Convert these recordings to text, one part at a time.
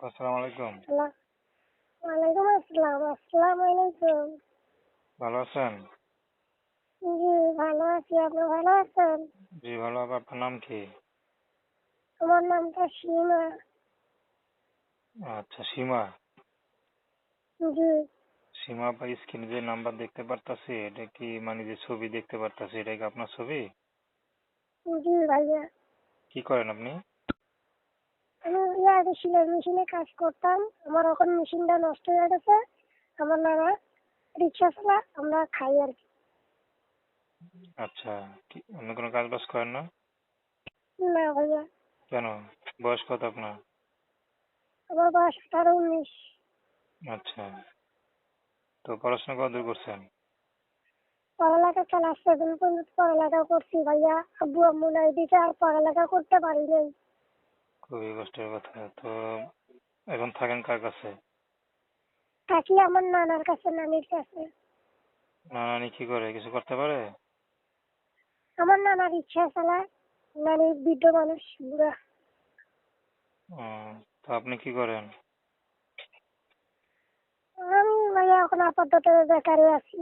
আসসালামু আলাইকুম। ওয়ালাইকুম আসসালাম আসসালামু আলাইকুম। ভালো আছেন? জি ভালো আছি আপনি ভালো আছেন? জি ভালো আপনার নাম কি? আমার নামটা সীমা। আচ্ছা সীমা। জি। সীমা বা স্ক্রিনে যে নাম্বার দেখতে পারতাছি এটা কি মানে যে ছবি দেখতে পারতাছি এটা কি আপনার ছবি? জি ভাইয়া। কি করেন আপনি? আগে সেলাই মেশিনে কাজ করতাম। আমার এখন মেশিনটা নষ্ট হয়ে গেছে। আমার নানা রিক্সা চালা আমরা খাই আর কি। আচ্ছা কি অন্য কোনো কাজ বাজ করেন না? না ভাইয়া। কেন? বয়স কত আপনার? আমার বয়স আঠারো উনিশ। আচ্ছা। তো পড়াশোনা কতদূর করছেন? পড়ালেখা ক্লাস সেভেন পর্যন্ত পড়ালেখা করছি ভাইয়া। আব্বু আম্মু নাই দিকে আর পড়ালেখা করতে পারি নাই। খুবই কষ্টের কথা। তো এখন থাকেন কার কাছে? থাকি আমার নানার কাছে নানির কাছে। নানি কি করে কিছু করতে পারে? আমার নানা রিক্সা চালায় নানি বৃদ্ধ মানুষ বুড়া। তো আপনি কি করেন? আমি ভাইয়া এখন আপাতত বেকারে আছি।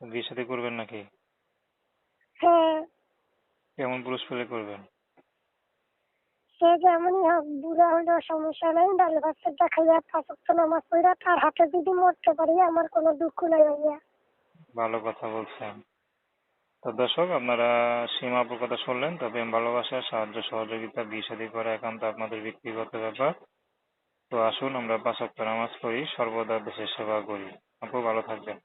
বিয়ে সাথে করবেন নাকি? হ্যাঁ। কেমন পুরুষ পেলে করবেন? সে বুড়া সমস্যা নেই। ডাল খাইয়া পাঁচক্ত নামাজ তার হাতে যদি মরতে পারি, আমার কোনো দুঃখ নাই ভাইয়া। ভালো কথা বলছেন। তো দর্শক, আপনারা সীমাপুর কথা শুনলেন, তবে ভালোবাসা, সাহায্য, সহযোগিতা বিয়ে শাদী করা একান্ত আপনাদের ব্যক্তিগত ব্যাপার। তো আসুন, আমরা পাঁচ নামাজ পড়ি, সর্বদা দেশের সেবা করি। আপু, ভালো থাকবেন।